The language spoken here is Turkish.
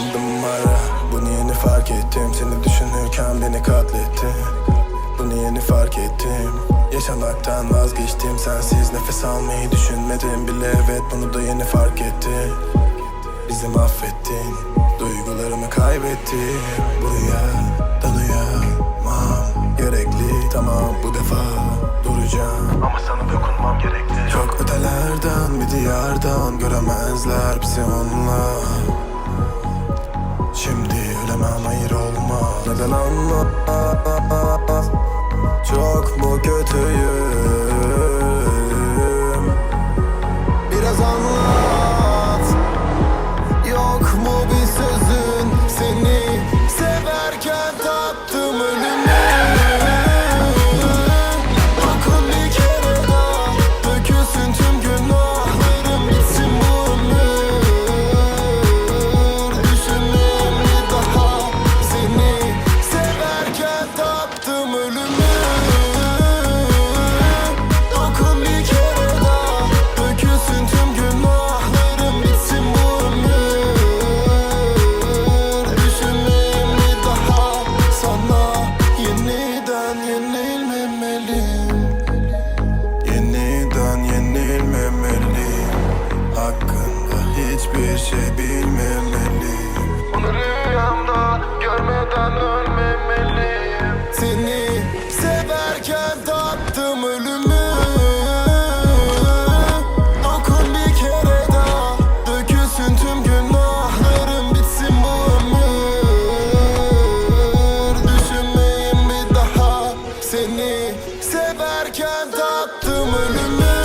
Uyandım ara Bunu yeni fark ettim? Seni düşünürken beni katlettin. Bunu yeni fark ettim? Yaşamaktan vazgeçtim. Sensiz nefes almayı düşünmedim bile. Evet bunu da yeni fark ettim Bizi mahvettin. Duygularımı kaybettim Buraya dalayamam Gerekli. Tamam bu defa duracağım. Ama sana dokunmam gerekli Diyardan Göremezler bizi onlar. Şimdi ölemem hayır olma Neden anlamaz Çok mu kötüyüm Severken tattım ölümü